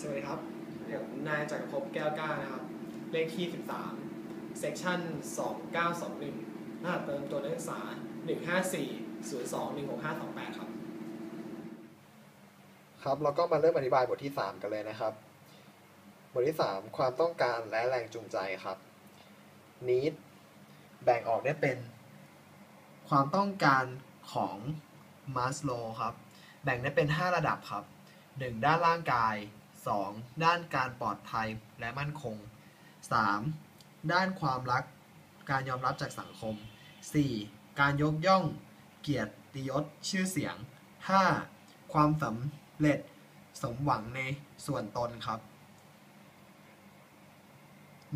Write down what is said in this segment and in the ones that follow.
สวัสดีครับเดี๋ยวนายจักรภพแก้วกล้านะครับ เลขที่ 13 section 2921รหัสเติมตัวนักศึกษา 154 02 16528 ครับ ครับเราก็มาเริ่มอธิบายบทที่ 3 กันเลยนะครับ บทที่ 3 ความต้องการและแรงจูงใจครับ need แบ่งออกได้เป็น ความต้องการของมาสโลครับ แบ่งได้เป็น 5 ระดับครับ 1. ด้านร่างกาย 2. ด้านการปลอดภัยและมั่นคง 3. ด้านความรัก การยอมรับจากสังคม 4. การยกย่อง เกียรติยศชื่อเสียง 5. ความสำเร็จสมหวังในส่วนตนครับ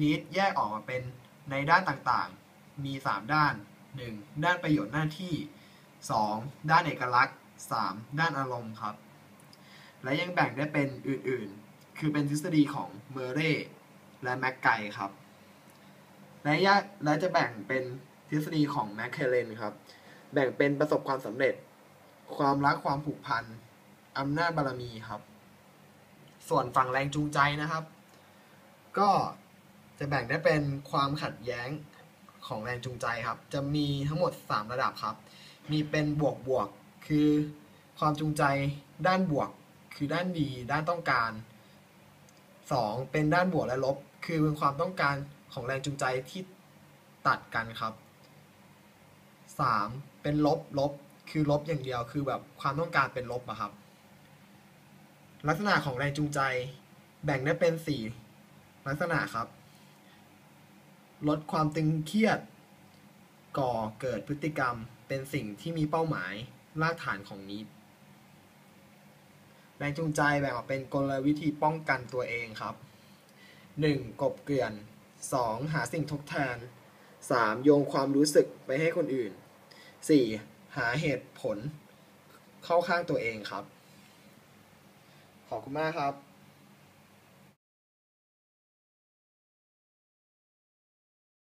นิดแยกออกมาเป็นในด้านต่างๆ มี 3 ด้าน 1. ด้านประโยชน์หน้าที่ 2. ด้านเอกลักษณ์ 3. ด้านอารมณ์ครับ และยังแบ่งได้เป็นอื่นๆ คือเป็นทฤษฎีของเมอร์เรและแม็กไกครับ และยะและจะแบ่งเป็นทฤษฎีของแมคเคเลนครับ แบ่งเป็นประสบความสำเร็จ ความรักความผูกพันอำนาจบารมีครับ ส่วนฝั่งแรงจูงใจนะครับ ก็จะแบ่งได้เป็นความขัดแย้งของแรงจูงใจครับ จะมีทั้งหมด 3 ระดับครับ มีเป็นบวกบวกคือความจูงใจด้านบวก คือด้านดีด้านต้องการ 2. เป็นด้านบวกและลบ คือเป็นความต้องการของแรงจูงใจที่ตัดกันครับ 3. เป็นลบลบ คือลบอย่างเดียว คือแบบความต้องการเป็นลบอะครับ ลักษณะของแรงจูงใจแบ่งได้เป็น 4 ลักษณะครับ ลดความตึงเครียด ก่อเกิดพฤติกรรม เป็นสิ่งที่มีเป้าหมายรากฐานของนี้ แรงจูงใจแบ่งออกเป็นกลวิธีป้องกันตัวเองครับ 1. กบเกลื่อน 2. หาสิ่งทดแทน 3. โยงความรู้สึกไปให้คนอื่น 4. หาเหตุผลเข้าข้างตัวเองครับ ขอบคุณมากครับ